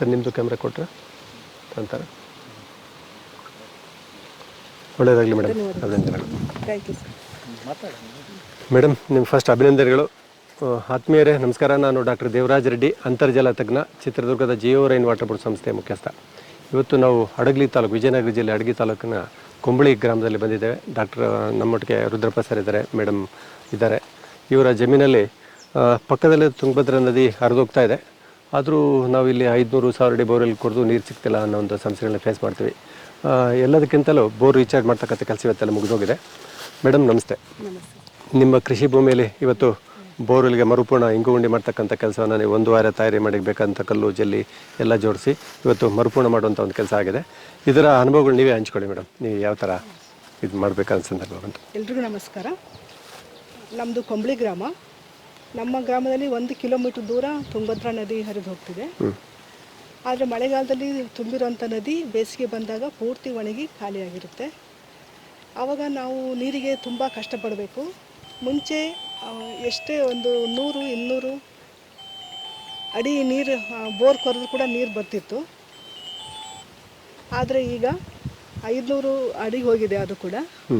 Sir ನಿಮ್ಮದು camera ಕೊಟ್ಟರೆ ಅಂತಾರೆ. ಒಳ್ಳೆಯದಾಗಲಿ ಮೇಡಮ್ ಅಭಿನಂದನೆಗಳು. ಮೇಡಮ್ ನಿಮ್ಮ ಫಸ್ಟ್ ಅಭಿನಂದನೆಗಳು. ಆತ್ಮೀಯರೇ ನಮಸ್ಕಾರ. ನಾನು ಡಾಕ್ಟರ್ ದೇವರಾಜ್ ರೆಡ್ಡಿ ಅಂತರ್ಜಲ ತಜ್ಞ ಚಿತ್ರದುರ್ಗದ ಜಿಯೋ ರೈನ್ ವಾಟರ್ ಬೋರ್ಡ್ ಸಂಸ್ಥೆಯ ಮುಖ್ಯಸ್ಥ. ಇವತ್ತು ನಾವು ಹಡಗಲಿ ತಾಲೂಕು ವಿಜಯನಗರ ಜಿಲ್ಲೆ ಅಡಗಿ ತಾಲೂಕಿನ ಕುಂಬಳಿ ಗ್ರಾಮದಲ್ಲಿ ಬಂದಿದ್ದೇವೆ. ಡಾಕ್ಟರ್ ನಮ್ಮೊಟ್ಟಿಗೆ ರುದ್ರಪ್ಪ ಸರ್ ಇದ್ದಾರೆ ಮೇಡಮ್ ಇದ್ದಾರೆ. ಇವರ ಜಮೀನಲ್ಲಿ ಪಕ್ಕದಲ್ಲೇ ತುಂಗಭದ್ರಾ ನದಿ ಹರಿದೋಗ್ತಾ ಇದೆ. ಆದರೂ ನಾವು ಇಲ್ಲಿ ಐದುನೂರು ಸಾವಿರ ಅಡಿ ಬೋರ್ವೆಲ್ ಕುಡಿದು ನೀರು ಸಿಗ್ತಿಲ್ಲ ಅನ್ನೋ ಒಂದು ಸಮಸ್ಯೆಗಳನ್ನ ಫೇಸ್ ಮಾಡ್ತೀವಿ. ಎಲ್ಲದಕ್ಕಿಂತಲೂ ಬೋರ್ ರೀಚಾರ್ಜ್ ಮಾಡ್ತಕ್ಕಂಥ ಕೆಲಸ ಇವತ್ತೆಲ್ಲ ಮುಗಿದೋಗಿದೆ. ಮೇಡಮ್ ನಮಸ್ತೆ. ನಿಮ್ಮ ಕೃಷಿ ಭೂಮಿಯಲ್ಲಿ ಇವತ್ತು ಬೋರ್ವೆಲ್ಗೆ ಮರುಪೂರ್ಣ ಇಂಗು ಉಂಡಿ ಮಾಡ್ತಕ್ಕಂಥ ಕೆಲಸವನ್ನು ನೀವು ಒಂದು ವಾರ ತಯಾರಿ ಮಾಡಿ ಬೇಕಂತ ಕಲ್ಲು ಜಲ್ಲಿ ಎಲ್ಲ ಜೋಡಿಸಿ ಇವತ್ತು ಮರುಪೂರ್ಣ ಮಾಡುವಂಥ ಒಂದು ಕೆಲಸ ಆಗಿದೆ. ಇದರ ಅನುಭವಗಳು ನೀವೇ ಹಂಚ್ಕೊಳ್ಳಿ ಮೇಡಮ್ ನೀವು ಯಾವ ಥರ ಇದು ಮಾಡಬೇಕಂತ ಸಂದರ್ಭ ಬಂತು. ಎಲ್ರಿಗೂ ನಮಸ್ಕಾರ. ನಮ್ಮದು ಕೊಂಬಳಿ ಗ್ರಾಮ. ನಮ್ಮ ಗ್ರಾಮದಲ್ಲಿ ಒಂದು ಕಿಲೋಮೀಟರ್ ದೂರ ತುಂಗಭದ್ರಾ ನದಿ ಹರಿದು ಹೋಗ್ತಿದೆ. ಆದರೆ ಮಳೆಗಾಲದಲ್ಲಿ ತುಂಬಿರುವಂಥ ನದಿ ಬೇಸಿಗೆ ಬಂದಾಗ ಪೂರ್ತಿ ಒಣಗಿ ಖಾಲಿಯಾಗಿರುತ್ತೆ. ಆವಾಗ ನಾವು ನೀರಿಗೆ ತುಂಬ ಕಷ್ಟಪಡಬೇಕು. ಮುಂಚೆ ಎಷ್ಟೇ ಒಂದು ನೂರು ಇನ್ನೂರು ಅಡಿ ನೀರು ಬೋರ್ ಕೊರೆದು ಕೂಡ ನೀರು ಬರ್ತಿತ್ತು. ಆದರೆ ಈಗ ಐದುನೂರು ಅಡಿಗೆ ಹೋಗಿದೆ ಅದು ಕೂಡ.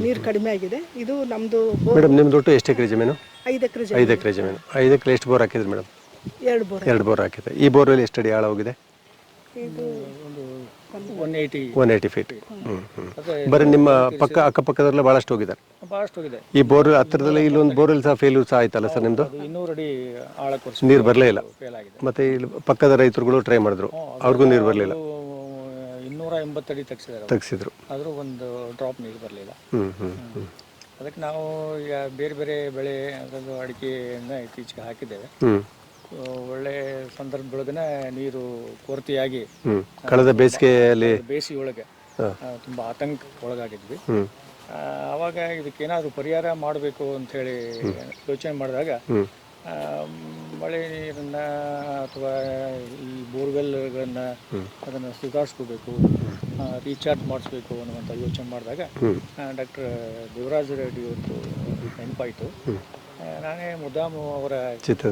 ನೀರು ಕಡಿಮೆ ಆಗಿದೆ. ಇದು ನಮ್ಮದು ಮೇಡಮ್ ನಿಮ್ದು ಒಟ್ಟು ಎಷ್ಟು ಎಕರೆ ಜಮೀನು? ಐದು ಎಕರೆ ಐದು ಎಕರೆ ಜಮೀನು. ಐದು ಎಕರೆ ಎಷ್ಟು ಬೋರ್ ಹಾಕಿದ್ರಿ ಮೇಡಮ್? ಎರಡು ಬೋರ್. ಎರಡು ಬೋರ್ ಹಾಕಿದೆ ಈ ಬೋರ್ವೆಲ್ ಎಷ್ಟು ಅಡಿ ಆಳ ಹೋಗಿದೆ ಇದು one eighty one eighty feet ಹ್ಞೂ ಹ್ಞೂ ಬರೀ ನಿಮ್ಮ ಪಕ್ಕ ಅಕ್ಕಪಕ್ಕದಲ್ಲೇ ಭಾಳಷ್ಟು ಹೋಗಿದ್ದಾರೆ ಭಾಳಷ್ಟು ಹೋಗಿದೆ. ಈ ಬೋರ್ ಹತ್ತಿರದಲ್ಲಿ ಇಲ್ಲೊಂದು ಬೋರ್ವೆಲ್ ಸಹ ಫೇಲ್ಯೂರ್ ಸಹ ಆಯ್ತಲ್ಲ ಸರ್ ನಿಮ್ಮದು ಇನ್ನೂರು ಅಡಿ ಆಳಕ್ಕೆ ನೀರು ಬರಲೇ ಇಲ್ಲ. ಫೇಲ್ ಆಗಿದೆ. ಮತ್ತೆ ಇಲ್ಲಿ ಪಕ್ಕದ ರೈತರುಗಳು ಟ್ರೈ ಮಾಡಿದ್ರು. ಅವ್ರಿಗೂ ನೀರು ಬರಲಿಲ್ಲ. ಇನ್ನೂರ ಎಂಬತ್ತಡಿ ತೆಗ್ಸಿದ್ದಾರೆ. ತೆಗ್ಸಿದ್ರು. ಆದರೂ ಒಂದು ಡ್ರಾಪ್ ನೀರು ಬರಲಿಲ್ಲ. ಹ್ಞೂ ಹ್ಞೂ ಹ್ಞೂ ಅದಕ್ಕೆ ನಾವು ಈಗ ಬೇರೆ ಬೇರೆ ಬೆಳೆ ಅದೊಂದು ಅಡಿಕೆಯನ್ನು ಇತ್ತೀಚೆಗೆ ಹಾಕಿದ್ದೇವೆ. ಹ್ಞೂ ಆ, ಒಳ್ಳೆ ಸಂದರ್ಭದೊಳಗನೆ ನೀರು ಕೊರತೆಯಾಗಿ ಹ್ಞೂ ಕಳೆದ ಬೇಸಿಗೆಯಲ್ಲಿ ಬೇಸಿಗೆ ಒಳಗೆ. ತುಂಬ ಆತಂಕ ಒಳಗಾಗಿದ್ವಿ ಅವಾಗ ಆ, ಆವಾಗ ಇದಕ್ಕೇನಾದರೂ ಪರಿಹಾರ ಮಾಡಬೇಕು ಅಂತ ಹೇಳಿ ಯೋಚನೆ ಮಾಡಿದಾಗ ಮಳೆ ನೀರನ್ನ ಅಥವಾ ಈ ಬೋರ್ವೆಲ್ಗಳನ್ನು ಅದನ್ನ ಸುಧಾರಿಸ್ಕೋಬೇಕು ರೀಚಾರ್ಜ್ ಮಾಡಿಸ್ಬೇಕು ಅನ್ನುವಂಥ ಯೋಚನೆ ಮಾಡಿದಾಗ ಡಾಕ್ಟರ್ ದೇವರಾಜ ರೆಡ್ಡಿ ಅವತ್ತು ನೆನಪಾಯಿತು. ನಾನೇ ಮುದಾಮು ಅವರ.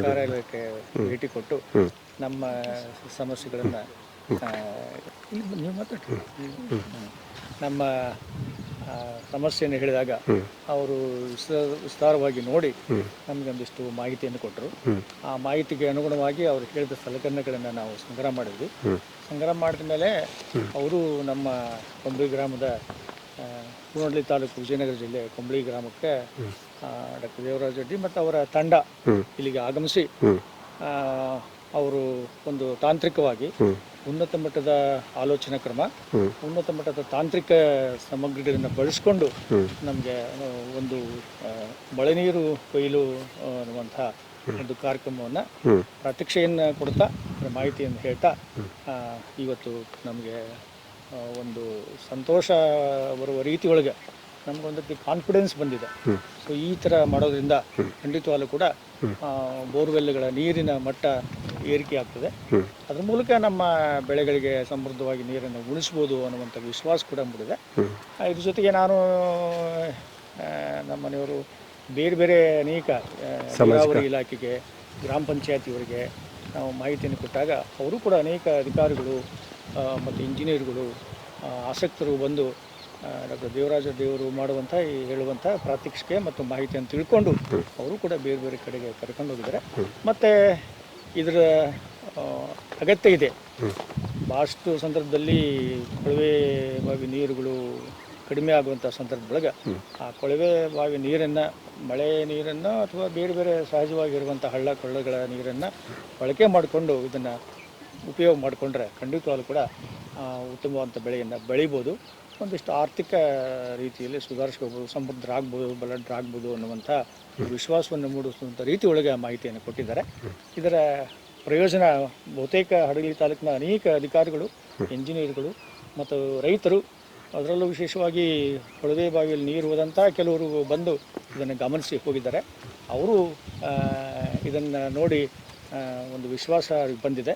ಕಾರ್ಯಾಲಯಕ್ಕೆ ಭೇಟಿ ಕೊಟ್ಟು ನಮ್ಮ ಸಮಸ್ಯೆಗಳನ್ನು ನೀವು ಮಾತಾಡ್ರಿ ನಮ್ಮ ಸಮಸ್ಯೆಯನ್ನು ಹೇಳಿದಾಗ ಅವರು ವಿಸ್ತಾರವಾಗಿ ನೋಡಿ ನಮಗೊಂದಿಷ್ಟು ಮಾಹಿತಿಯನ್ನು ಕೊಟ್ಟರು ಆ ಮಾಹಿತಿಗೆ ಅನುಗುಣವಾಗಿ ಅವರು ಹೇಳಿದ ಸಲಕರಣೆಗಳನ್ನು ನಾವು ಸಂಗ್ರಹ ಮಾಡಿದ್ವಿ. ಸಂಗ್ರಹ ಮಾಡಿದ ಮೇಲೆ ಅವರು ನಮ್ಮ ಕೊಂಬಳಿ ಗ್ರಾಮದ ಕೂನಳ್ಳಿ ತಾಲೂಕು ವಿಜಯನಗರ ಜಿಲ್ಲೆ ಕೊಂಬಳಿ ಗ್ರಾಮಕ್ಕೆ ಡಾಕ್ಟರ್ ದೇವರಾಜ ರೆಡ್ಡಿ ಮತ್ತು ಅವರ ತಂಡ ಇಲ್ಲಿಗೆ ಆಗಮಿಸಿ ಆ, ಅವರು ಒಂದು ತಾಂತ್ರಿಕವಾಗಿ ಉನ್ನತ ಮಟ್ಟದ ಆಲೋಚನಾ ಕ್ರಮ ಉನ್ನತ ಮಟ್ಟದ ತಾಂತ್ರಿಕ ಸಾಮಗ್ರಿಗಳನ್ನು ಬಳಸಿಕೊಂಡು ನಮಗೆ ಒಂದು ಮಳೆ ನೀರು ಕೊಯ್ಲು ಅನ್ನುವಂತಹ ಅನ್ನುವಂಥ ಒಂದು ಕಾರ್ಯಕ್ರಮವನ್ನು ಪ್ರತೀಕ್ಷೆಯನ್ನು ಕೊಡ್ತಾ ಮಾಹಿತಿಯನ್ನು ಹೇಳ್ತಾ ಇವತ್ತು ನಮಗೆ ಒಂದು ಸಂತೋಷ ಬರುವ ರೀತಿ ಒಳಗೆ ನಮಗೊಂದಕ್ಕೆ ಕಾನ್ಫಿಡೆನ್ಸ್ ಬಂದಿದೆ. ಸೊ ಈ ಥರ ಮಾಡೋದ್ರಿಂದ ಖಂಡಿತವಾಗಲೂ ಕೂಡ ಬೋರ್ವೆಲ್ಗಳ ನೀರಿನ ಮಟ್ಟ ಏರಿಕೆ ಆಗ್ತದೆ. ಅದ್ರ ಮೂಲಕ ನಮ್ಮ ಬೆಳೆಗಳಿಗೆ ಸಮೃದ್ಧವಾಗಿ ನೀರನ್ನು ಉಳಿಸ್ಬೋದು ಅನ್ನುವಂಥ ವಿಶ್ವಾಸ ಕೂಡ ಮೂಡಿದೆ. ಇದ್ರ ಜೊತೆಗೆ ನಾನು ನಮ್ಮ ಮನೆಯವರು ಬೇರೆ ಬೇರೆ ಅನೇಕ ನೀರಾವರಿ ಇಲಾಖೆಗೆ ಗ್ರಾಮ ಪಂಚಾಯತಿಯವರಿಗೆ ನಾವು ಮಾಹಿತಿಯನ್ನು ಕೊಟ್ಟಾಗ ಅವರು ಕೂಡ ಅನೇಕ ಅಧಿಕಾರಿಗಳು ಮತ್ತು ಇಂಜಿನಿಯರ್ಗಳು ಆಸಕ್ತರು ಬಂದು ಡಾಕ್ಟರ್ ದೇವರಾಜ ದೇವರು ಮಾಡುವಂಥ ಈ ಹೇಳುವಂಥ ಪ್ರಾತ್ಯಕ್ಷಿಕೆ ಮತ್ತು ಮಾಹಿತಿಯನ್ನು ತಿಳ್ಕೊಂಡು ಅವರು ಕೂಡ ಬೇರೆ ಬೇರೆ ಕಡೆಗೆ ಕರ್ಕೊಂಡು ಹೋಗಿದ್ದಾರೆ. ಮತ್ತು ಇದರ ಅಗತ್ಯ ಇದೆ. ಭಾಳಷ್ಟು ಸಂದರ್ಭದಲ್ಲಿ ಕೊಳವೆ ಬಾವಿ ನೀರುಗಳು ಕಡಿಮೆ ಆಗುವಂಥ ಸಂದರ್ಭದೊಳಗೆ ಆ ಕೊಳವೆ ಬಾವಿ ನೀರನ್ನು ಮಳೆ ನೀರನ್ನು ಅಥವಾ ಬೇರೆ ಬೇರೆ ಸಹಜವಾಗಿರುವಂಥ ಹಳ್ಳ ಕೊಳ್ಳಗಳ ನೀರನ್ನು ಬಳಕೆ ಮಾಡಿಕೊಂಡು ಇದನ್ನು ಉಪಯೋಗ ಮಾಡಿಕೊಂಡ್ರೆ ಖಂಡಿತವಾಗ್ಲೂ ಕೂಡ ಉತ್ತಮವಾದಂಥ ಬೆಳೆಯನ್ನು ಬೆಳಿಬೋದು. ಒಂದಿಷ್ಟು ಆರ್ಥಿಕ ರೀತಿಯಲ್ಲಿ ಸುಧಾರಿಸ್ಕೋಬೋದು ಸಮೃದ್ಧ ಆಗ್ಬೋದು ಬಲಡ್ರ ಆಗ್ಬೋದು ಅನ್ನುವಂಥ ವಿಶ್ವಾಸವನ್ನು ಮೂಡಿಸುವಂಥ ರೀತಿ ಒಳಗೆ ಆ ಮಾಹಿತಿಯನ್ನು ಕೊಟ್ಟಿದ್ದಾರೆ. ಇದರ ಪ್ರಯೋಜನ ಬಹುತೇಕ ಹಡಗಲಿ ತಾಲೂಕಿನ ಅನೇಕ ಅಧಿಕಾರಿಗಳು ಇಂಜಿನಿಯರ್ಗಳು ಮತ್ತು ರೈತರು ಅದರಲ್ಲೂ ವಿಶೇಷವಾಗಿ ಕೊಳವೆ ಬಾವಿಯಲ್ಲಿ ನೀರು ಹೋದಂಥ ಕೆಲವರು ಬಂದು ಇದನ್ನು ಗಮನಿಸಿ ಹೋಗಿದ್ದಾರೆ. ಅವರು ಇದನ್ನು ನೋಡಿ ಒಂದು ವಿಶ್ವಾಸ ಬಂದಿದೆ.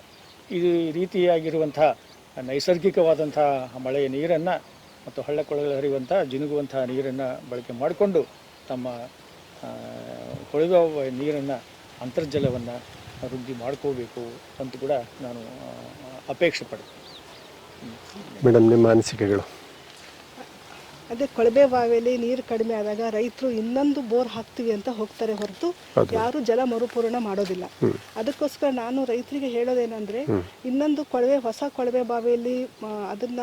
ಈ ರೀತಿಯಾಗಿರುವಂಥ ನೈಸರ್ಗಿಕವಾದಂಥ ಮಳೆಯ ನೀರನ್ನು ಮತ್ತು ಹಳ್ಳ ಕೊಳಗಳು ಹರಿಯುವಂಥ ಜಿನುಗುವಂಥ ನೀರನ್ನು ಬಳಕೆ ಮಾಡಿಕೊಂಡು ತಮ್ಮ ಕೊಳವೆ ನೀರನ್ನು ಅಂತರ್ಜಲವನ್ನು ವೃದ್ಧಿ ಮಾಡ್ಕೋಬೇಕು ಅಂತ ಕೂಡ ನಾನು ಅಪೇಕ್ಷೆ ಪಡ್ತೀನಿ. ಮೇಡಮ್, ನಿಮ್ಮ ಅನಿಸಿಕೆಗಳು? ಅದೇ ಕೊಳವೆ ಬಾವಿಯಲ್ಲಿ ನೀರು ಕಡಿಮೆ ಆದಾಗ ರೈತರು ಇನ್ನೊಂದು ಬೋರ್ ಹಾಕ್ತೀವಿ ಅಂತ ಹೋಗ್ತಾರೆ ಹೊರತು ಯಾರು ಜಲ ಮರುಪೂರಣ ಮಾಡೋದಿಲ್ಲ. ಅದಕ್ಕೋಸ್ಕರ ನಾನು ರೈತರಿಗೆ ಹೇಳೋದೇನೆಂದ್ರೆ ಇನ್ನೊಂದು ಕೊಳವೆ ಹೊಸ ಕೊಳವೆ ಬಾವಿಯಲ್ಲಿ ಅದನ್ನ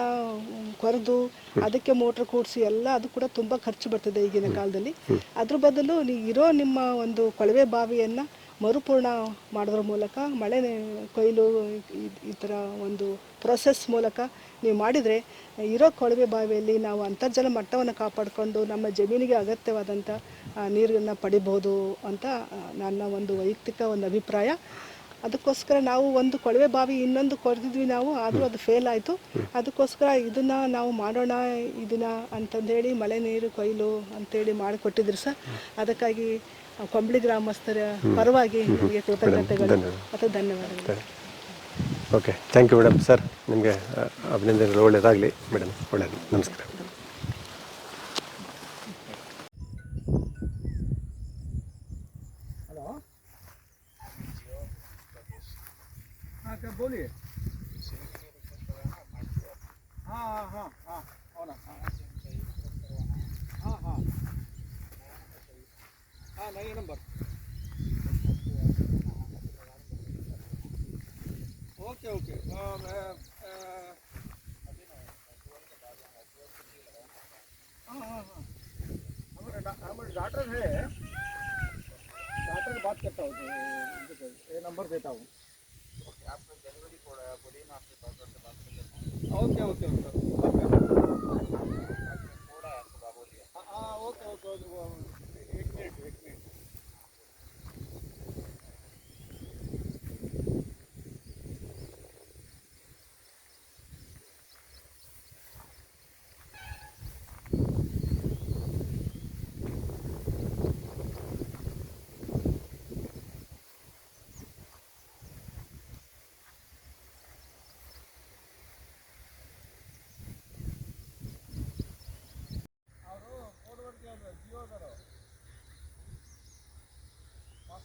ಕೊರೆದು ಅದಕ್ಕೆ ಮೋಟರ್ ಕೂಡಿಸಿ ಎಲ್ಲ ಅದು ಕೂಡ ತುಂಬಾ ಖರ್ಚು ಬರ್ತದೆ ಈಗಿನ ಕಾಲದಲ್ಲಿ. ಅದ್ರ ಬದಲು ನೀವು ಇರೋ ನಿಮ್ಮ ಒಂದು ಕೊಳವೆ ಬಾವಿಯನ್ನ ಮರುಪೂರ್ಣ ಮಾಡೋದ್ರ ಮೂಲಕ, ಮಳೆ ಕೊಯ್ಲು ಈ- ಥರ ಒಂದು ಪ್ರೊಸೆಸ್ ಮೂಲಕ ನೀವು ಮಾಡಿದರೆ, ಇರೋ ಕೊಳವೆ ಬಾವಿಯಲ್ಲಿ ನಾವು ಅಂತರ್ಜಲ ಮಟ್ಟವನ್ನು ಕಾಪಾಡಿಕೊಂಡು ನಮ್ಮ ಜಮೀನಿಗೆ ಅಗತ್ಯವಾದಂಥ ನೀರನ್ನು ಪಡಿಬೋದು ಅಂತ ನನ್ನ ಒಂದು ವೈಯಕ್ತಿಕ ಒಂದು ಅಭಿಪ್ರಾಯ. ಅದಕ್ಕೋಸ್ಕರ ನಾವು ಒಂದು ಕೊಳವೆ ಬಾವಿ ಇನ್ನೊಂದು ಕೊರೆದಿದ್ವಿ ನಾವು, ಆದರೂ ಅದು ಫೇಲ್ ಆಯಿತು. ಅದಕ್ಕೋಸ್ಕರ ಇದನ್ನು ನಾವು ಮಾಡೋಣ, ಇದನ್ನು ಅಂತಂದೇಳಿ ಮಳೆ ನೀರು ಕೊಯ್ಲು ಅಂತೇಳಿ ಮಾಡಿಕೊಟ್ಟಿದ್ರು ಸರ್. ಅದಕ್ಕಾಗಿ ಕೊಂಬಳಿ ಗ್ರಾಮಸ್ಥರ ಪರವಾಗಿ ನಿಮಗೆ ಕೃತಜ್ಞತೆಗಳು. ಮತ್ತು ಧನ್ಯವಾದಗಳು. Okay thank you madam sir ನಿಮಗೆ ಅಭಿನಂದನೆಗಳು ಒಳ್ಳೆಯದಾಗಲಿ ಮೇಡಮ್ ಒಳ್ಳೆಯದು ನಮಸ್ಕಾರ. ಬೋಲಿ. ಹಾಂ ಹಾಂ ಹಾಂ ಹಾಂ हाँ नहीं नंबर ओके ओके मैं है बात करता हूँ। नंबर देता हूँ ओके आपको जनवरी आपके बात कर लेता हूँ ओके ओके ओके।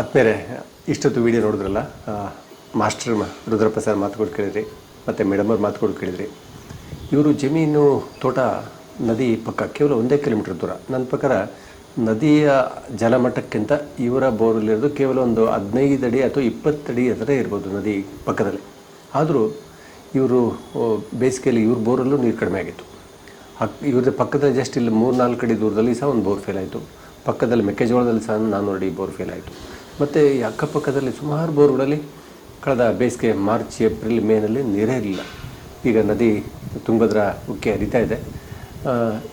ಆದ್ಮೇಲೆ ಇಷ್ಟೊತ್ತು ವಿಡಿಯೋ ನೋಡಿದ್ರಲ್ಲ? ಮಾಸ್ಟರ್ ರುದ್ರಪ್ರಸಾದ್ ಮಾತುಗಳು ಕೇಳಿದ್ರಿ, ಮತ್ತು ಮೇಡಮ್ ಅವ್ರ ಮಾತುಗಳು ಕೇಳಿದ್ರಿ. ಇವರು ಜಮೀನು ತೋಟ ನದಿ ಪಕ್ಕ ಕೇವಲ ಒಂದೇ ಕಿಲೋಮೀಟರ್ ದೂರ. ನನ್ನ ಪ್ರಕಾರ ನದಿಯ ಜಲಮಟ್ಟಕ್ಕಿಂತ ಇವರ ಬೋರಲ್ಲಿರೋದು ಕೇವಲ ಒಂದು ಹದಿನೈದು ಅಡಿ ಅಥವಾ ಇಪ್ಪತ್ತು ಅಡಿ ಹತ್ರ ಇರ್ಬೋದು ನದಿ ಪಕ್ಕದಲ್ಲಿ. ಆದರೂ ಇವರು ಬೇಸಿಗೆಯಲ್ಲಿ ಇವ್ರ ಬೋರಲ್ಲೂ ನೀರು ಕಡಿಮೆ ಆಗಿತ್ತು. ಅಕ್ ಇವ್ರದ್ದು ಪಕ್ಕದ ಜಸ್ಟ್ ಇಲ್ಲಿ ಮೂರು ನಾಲ್ಕು ಅಡಿ ದೂರದಲ್ಲಿ ಸಹ ಒಂದು ಬೋರ್ ಫೇಲ್ ಆಯಿತು. ಪಕ್ಕದಲ್ಲಿ ಮೆಕ್ಕೆಜೋಳದಲ್ಲಿ ಸಹ ನಾನ್ನೂರು ಅಡಿ ಬೋರ್ ಫೇಲ್ ಆಯಿತು. ಮತ್ತು ಈ ಅಕ್ಕಪಕ್ಕದಲ್ಲಿ ಸುಮಾರು ಬೋರ್ಗಳಲ್ಲಿ ಕಳೆದ ಬೇಸಿಗೆ ಮಾರ್ಚ್, ಏಪ್ರಿಲ್, ಮೇನಲ್ಲಿ ನೀರೇ ಇರಲಿಲ್ಲ. ಈಗ ನದಿ ತುಂಗಭದ್ರ ಉಕ್ಕಿ ಹರಿತಾ ಇದೆ.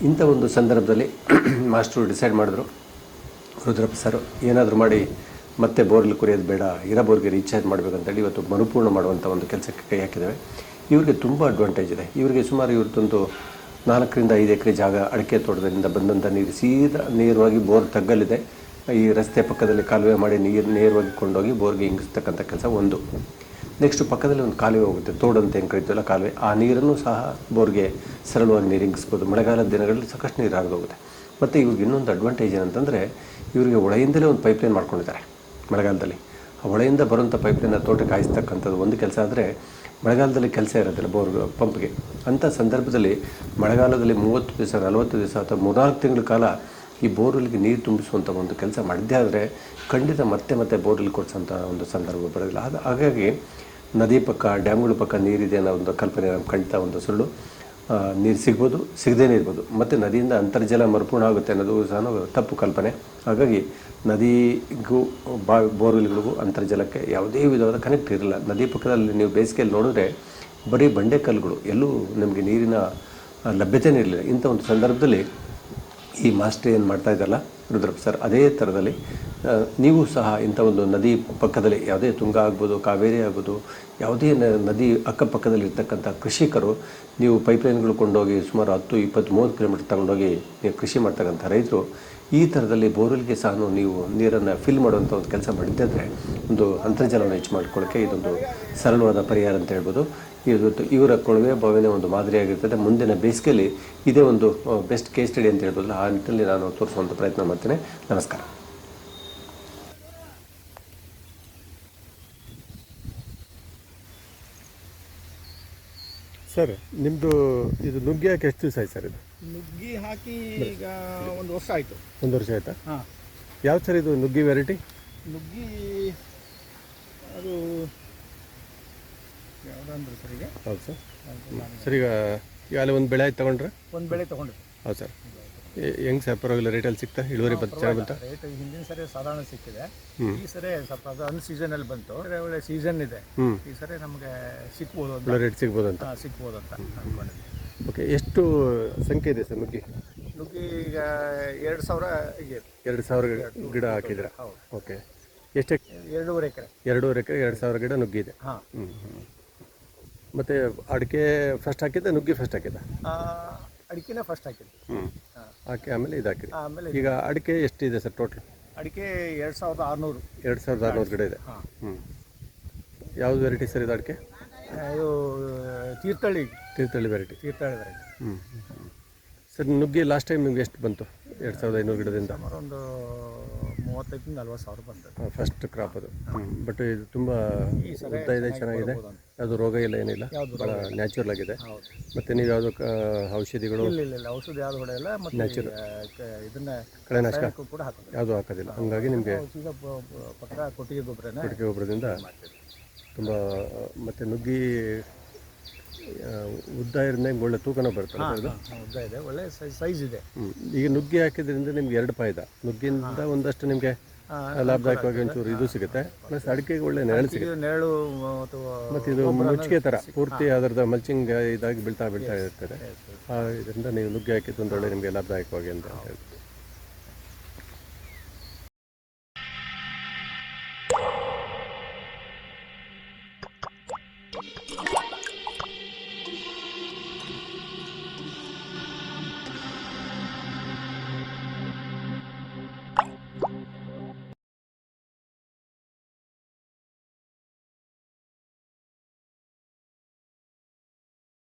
ಇಂಥ ಒಂದು ಸಂದರ್ಭದಲ್ಲಿ ಮಾಸ್ಟರು ಡಿಸೈಡ್ ಮಾಡಿದ್ರು, ರುದ್ರಪ್ಪ ಸರ್, ಏನಾದರೂ ಮಾಡಿ ಮತ್ತೆ ಬೋರ್ಲಿ ಕುರಿಯೋದು ಬೇಡ ಇರೋ ಬೋರ್ಗೆ ರೀಚಾರ್ಜ್ ಮಾಡಬೇಕಂತೇಳಿ ಇವತ್ತು ಮರುಪೂರ್ಣ ಮಾಡುವಂಥ ಒಂದು ಕೆಲಸಕ್ಕೆ ಕೈ ಹಾಕಿದ್ದೇವೆ. ಇವ್ರಿಗೆ ತುಂಬ ಅಡ್ವಾಂಟೇಜ್ ಇದೆ. ಇವರಿಗೆ ಸುಮಾರು ಇವ್ರದ್ದೊಂದು ನಾಲ್ಕರಿಂದ ಐದು ಎಕರೆ ಜಾಗ ಅಡಿಕೆ ತೋಟದಿಂದ ಬಂದಂಥ ನೀರು, ಸೀದಾ ನೇರವಾಗಿ ಬೋರ್ ತಗ್ಗಲಿದೆ ಈ ರಸ್ತೆ ಪಕ್ಕದಲ್ಲಿ ಕಾಲುವೆ ಮಾಡಿ ನೀರು, ನೇರವಾಗಿ ಕೊಂಡೋಗಿ ಬೋರ್ಗೆ ಇಂಗಿಸ್ತಕ್ಕಂಥ ಕೆಲಸ ಒಂದು. ನೆಕ್ಸ್ಟ್ ಪಕ್ಕದಲ್ಲಿ ಒಂದು ಕಾಲುವೆ ಹೋಗುತ್ತೆ ತೋಡು ಅಂತ ಏನು ಕರಿತೀವಲ್ಲ ಕಾಲುವೆ. ಆ ನೀರನ್ನು ಸಹ ಬೋರ್ಗೆ ಸರಳವಾಗಿ ನೀರು ಇಂಗಿಸ್ಬೋದು. ಮಳೆಗಾಲದ ದಿನಗಳಲ್ಲಿ ಸಾಕಷ್ಟು ನೀರು ಹೋಗುತ್ತೆ ಮತ್ತು ಇವ್ರಿಗೆ ಇನ್ನೊಂದು ಅಡ್ವಾಂಟೇಜ್ ಏನಂತಂದರೆ, ಇವರಿಗೆ ಹೊಳೆಯಿಂದಲೇ ಒಂದು ಪೈಪ್ಲೈನ್ ಮಾಡ್ಕೊಂಡಿದ್ದಾರೆ ಮಳೆಗಾಲದಲ್ಲಿ. ಆ ಹೊಳೆಯಿಂದ ಬರುವಂಥ ಪೈಪ್ಲೈನ ತೋಟಕ್ಕೆ ಕಾಯಿಸ್ತಕ್ಕಂಥದ್ದು ಒಂದು ಕೆಲಸ ಆದರೆ, ಮಳೆಗಾಲದಲ್ಲಿ ಕೆಲಸ ಇರೋದಿಲ್ಲ ಬೋರ್ ಪಂಪ್ಗೆ. ಅಂಥ ಸಂದರ್ಭದಲ್ಲಿ ಮಳೆಗಾಲದಲ್ಲಿ ಮೂವತ್ತು ದಿವಸ, ನಲವತ್ತು ದಿವಸ ಅಥವಾ ಮೂರ್ನಾಲ್ಕು ತಿಂಗಳ ಕಾಲ ಈ ಬೋರ್ವೆಲ್ಗೆ ನೀರು ತುಂಬಿಸುವಂಥ ಒಂದು ಕೆಲಸ ಮಾಡದೇ ಆದರೆ ಖಂಡಿತ ಮತ್ತೆ ಮತ್ತೆ ಬೋರ್ವೆಲ್ ಕೊಡಿಸೋಂಥ ಒಂದು ಸಂದರ್ಭ ಬರೋದಿಲ್ಲ. ಹಾಗಾಗಿ ನದಿ ಪಕ್ಕ, ಡ್ಯಾಮ್ಗಳ ಪಕ್ಕ ನೀರಿದೆ ಅನ್ನೋ ಒಂದು ಕಲ್ಪನೆ ನಮ್ಗೆ ಖಂಡಿತ ಒಂದು ಸುಳ್ಳು. ನೀರು ಸಿಗ್ಬೋದು ಸಿಗದೇನೆ ಇರ್ಬೋದು. ಮತ್ತು ನದಿಯಿಂದ ಅಂತರ್ಜಲ ಮರುಪೂರ್ಣ ಆಗುತ್ತೆ ಅನ್ನೋದು ಸಹ ತಪ್ಪು ಕಲ್ಪನೆ. ಹಾಗಾಗಿ ನದಿಗೂ, ಬಾ ಬೋರ್ವೆಲ್ಗಳಿಗೂ ಅಂತರ್ಜಲಕ್ಕೆ ಯಾವುದೇ ವಿಧವಾದ ಕನೆಕ್ಟ್ ಇರಲ್ಲ. ನದಿ ಪಕ್ಕದಲ್ಲಿ ನೀವು ಬೇಸಿಗೆಯಲ್ಲಿ ನೋಡಿದ್ರೆ ಬರೀ ಬಂಡೆ ಕಲ್ಲುಗಳು ಎಲ್ಲೂ ನಮಗೆ ನೀರಿನ ಲಭ್ಯತೆ ಲಭ್ಯತೆನೇ ಇರಲಿಲ್ಲ. ಇಂಥ ಒಂದು ಸಂದರ್ಭದಲ್ಲಿ ಈ ಮಾಸ್ಟರ್ ಏನು ಮಾಡ್ತಾ ಇದ್ದಾರಲ್ಲ, ರುದ್ರಪ್ಪ ಸರ್, ಅದೇ ಥರದಲ್ಲಿ ನೀವು ಸಹ ಇಂಥ ಒಂದು ನದಿ ಪಕ್ಕದಲ್ಲಿ ಯಾವುದೇ ತುಂಗ ಆಗ್ಬೋದು, ಕಾವೇರಿ ಆಗ್ಬೋದು, ಯಾವುದೇ ನದಿ ಅಕ್ಕಪಕ್ಕದಲ್ಲಿ ಇರ್ತಕ್ಕಂಥ ಕೃಷಿಕರು, ನೀವು ಪೈಪ್ಲೈನ್ಗಳು ಕೊಂಡೋಗಿ ಸುಮಾರು ಹತ್ತು ಇಪ್ಪತ್ತು ಮೂವತ್ತು ಕಿಲೋಮೀಟರ್ ತಗೊಂಡೋಗಿ ನೀವು ಕೃಷಿ ಮಾಡ್ತಕ್ಕಂಥ ರೈತರು ಈ ಥರದಲ್ಲಿ ಬೋರ್ವೆಲ್ಗೆ ಸಹ ನೀವು ನೀರನ್ನು ಫಿಲ್ ಮಾಡುವಂಥ ಒಂದು ಕೆಲಸ ಮಾಡಿದ್ದರೆ ಒಂದು ಅಂತರ್ಜಲವನ್ನು ಹೆಚ್ಚು ಮಾಡ್ಕೊಳ್ಳೋಕ್ಕೆ ಇದೊಂದು ಸರಳವಾದ ಪರಿಹಾರ ಅಂತ ಹೇಳ್ಬೋದು. ಇವತ್ತು ಇವರ ಕೊಳವೆ ಬಾವಿನೇ ಒಂದು ಮಾದರಿಯಾಗಿರ್ತದೆ ಮುಂದಿನ ಬೇಸಿಗೆಯಲ್ಲಿ ಇದೇ ಒಂದು ಬೆಸ್ಟ್ ಕೇಸ್ ಸ್ಟಡಿ ಅಂತ ಹೇಳ್ಬೋದು ಆ ನಿಟ್ಟಿನಲ್ಲಿ ನಾನು ತೋರಿಸುವಂಥ ಪ್ರಯತ್ನ ಮಾಡ್ತೇನೆ. ನಮಸ್ಕಾರ. ಸರ್ ನಿಮ್ಮದು ಇದು ನುಗ್ಗಿ ಹಾಕಿ ಎಷ್ಟು ದಿವಸ ಆಯ್ತು ಸರ್ ಇದು? ನುಗ್ಗಿ ಹಾಕಿ ಈಗ ಒಂದು ವರ್ಷ ಆಯಿತು. ಒಂದು ವರ್ಷ ಆಯ್ತಾ? ಹಾಂ. ಯಾವ ಸರ್ ಇದು ನುಗ್ಗಿ ವೆರೈಟಿ ನುಗ್ಗಿ ಅದು ಯಾವುದಂದ್ರೆ ಸರ್ ಈಗ? ಹೌದು ಸರ್. ಸರ್ ಈಗ ಅಲ್ಲಿ ಒಂದು ಬೆಳೆ ಆಯ್ತು ತೊಗೊಂಡ್ರೆ? ಒಂದು ಬೆಳೆ ತೊಗೊಂಡ್ರಿ ಹೌದು ಸರ್. ಹೆಂಗೆ ಸರ್ ಪರವಾಗಿಲ್ಲ ರೇಟಲ್ಲಿ ಸಿಗ್ತಾ? ಇಳುವರಿ ಬಂತು ಚೆನ್ನಾಗಿ ಬಂತಾ? ರೇಟ್ ಹಿಂದಿನ ಸರಿ ಸಾಧಾರಣ ಸಿಕ್ಕಿದೆ. ಈ ಸರಿ ಸ್ವಲ್ಪ ಅದು ಅನ್ ಸೀಸನಲ್ಲಿ ಬಂತು. ಒಳ್ಳೆ ಒಳ್ಳೆ ಸೀಸನ್ ಇದೆ. ಈ ಸರಿ ನಮಗೆ ಸಿಕ್ಬೋದು ಅಂತ. ರೇಟ್ ಸಿಗ್ಬೋದು ಅಂತ. ಹಾ, ಸಿಕ್ಬೋದು ಅಂತ ಅನ್ಕೊಂಡಿದ್ವಿ ಓಕೆ ಎಷ್ಟು ಸಂಖ್ಯೆ ಇದೆ ಸರ್ ನುಗ್ಗಿ? ನುಗ್ಗಿ ಈಗ ಎರಡು ಸಾವಿರ ಇದೆ. ಎರಡು ಸಾವಿರ ಗಿಡ ಹಾಕಿದ್ರ ಓಕೆ ಎಷ್ಟು? ಎರಡೂವರೆ ಎಕರೆ. ಎರಡೂವರೆ ಎಕರೆ ಎರಡು ಸಾವಿರ ಗಿಡ ನುಗ್ಗಿದೆ ಹಾಂ. ಮತ್ತೆ ಅಡಿಕೆ ಫಸ್ಟ್ ಹಾಕಿದ್ದೆ ನುಗ್ಗಿ ಫಸ್ಟ್ ಹಾಕಿದ್ದ? ಅಡಿಕೆನ ಫಸ್ಟ್ ಹಾಕಿದ್ದೆ. ಹ್ಞೂ ಹಾಕಿ ಆಮೇಲೆ ಇದು ಹಾಕಿರಿ ಆಮೇಲೆ ಈಗ ಅಡಿಕೆ ಎಷ್ಟಿದೆ ಸರ್ ಟೋಟಲ್ ಅಡಿಕೆ ಎರಡು ಸಾವಿರದ ಆರುನೂರು. ಎರಡು ಸಾವಿರದ ಆರುನೂರು ಗಿಡ ಇದೆ. ಹಾಂ. ಹ್ಞೂ ಯಾವ್ದು ವೆರೈಟಿ ಸರ್ ಇದು ಅಡಿಕೆ? ಇದು ತೀರ್ಥಹಳ್ಳಿ. ತೀರ್ಥಹಳ್ಳಿ ವೆರೈಟಿ ತೀರ್ಥಹಳ್ಳಿ ವೆರೈಟಿ ಹ್ಞೂ ಸರ್ ನುಗ್ಗಿ ಲಾಸ್ಟ್ ಟೈಮ್ ನಿಮ್ಗೆ ಎಷ್ಟು ಬಂತು? ಎರಡು ಸಾವಿರದ ಐನೂರು ಗಿಡದಿಂದ? ಸುಮಾರು ಒಂದು ಮೂವತ್ತೈದು ನಲ್ವತ್ತು ಸಾವಿರ ಬಂತು ಫಸ್ಟ್ ಕ್ರಾಪ್ ಅದು. ಬಟ್ ಇದು ತುಂಬ ಉದ್ದ ಇದೆ ಚೆನ್ನಾಗಿದೆ. ಯಾವುದು ರೋಗ ಇಲ್ಲ ಏನಿಲ್ಲ. ಬಹಳ ಭಾಳ ನ್ಯಾಚುರಲ್ ಆಗಿದೆ. ಮತ್ತೆ ನೀವು ಯಾವುದು ಔಷಧಿಗಳು? ಇಲ್ಲ ಇಲ್ಲ ಇಲ್ಲ. ಔಷಧಿ ಯಾವ್ದು ಹೊಡೆಯಲ್ಲ ಮತ್ತು ಆ, ಇದನ್ನ ಕಳೆನಾಶಕ? ಕೂಡ ಹಾಕೋದು. ಯಾವುದು ಹಾಕೋದಿಲ್ಲ. ಹಂಗಾಗಿ ನಿಮಗೆ ಪಕ್ಕ ಕೊಟ್ಟಿಗೆ ಗೊಬ್ಬರನ ಕೊಟ್ಟಿಗೆ ಗೊಬ್ಬರದಿಂದ ತುಂಬ ಮತ್ತೆ ನುಗ್ಗಿ ಉದ್ದ ಇರಿಂದ ಒಳ್ಳೆ ತೂಕನ ಬರ್ತದೆ ಉದ್ದ ಇದೆ. ಒಳ್ಳೆ ಸೈಜ್ ಇದೆ. ಈಗ ನುಗ್ಗಿ ಹಾಕಿದ್ರಿಂದ ನಿಮ್ಗೆ ಎರಡು ಫಾಯ್ದ. ನುಗ್ಗಿಂದ ಒಂದಷ್ಟು ನಿಮಗೆ ಲಾಭದಾಯಕವಾಗಿ ಒಂಚೂರು ಇದು ಸಿಗುತ್ತೆ. ಪ್ಲಸ್ ಅಡಿಕೆಗೆ ಒಳ್ಳೆ ನೆರಳು ಸಿಗುತ್ತೆ. ಇದು ನೆರಳು ಮತ್ತು ಮತ್ತು ಇದು ಮುಚ್ಚಿಗೆ ಥರ ಪೂರ್ತಿ ಅದರದ್ದು ಮಲ್ಚಿಂಗ್ ಇದಾಗಿ ಬೀಳ್ತಾ ಬೀಳ್ತಾ ಇರ್ತದೆ. ಆ, ಇದರಿಂದ ನೀವು ನುಗ್ಗೆ ಹಾಕಿದ್ದು ಒಂದು ಒಳ್ಳೆ ನಿಮಗೆ ಲಾಭದಾಯಕವಾಗಿ ಅಂತ ಹೇಳ್ಬೋದು.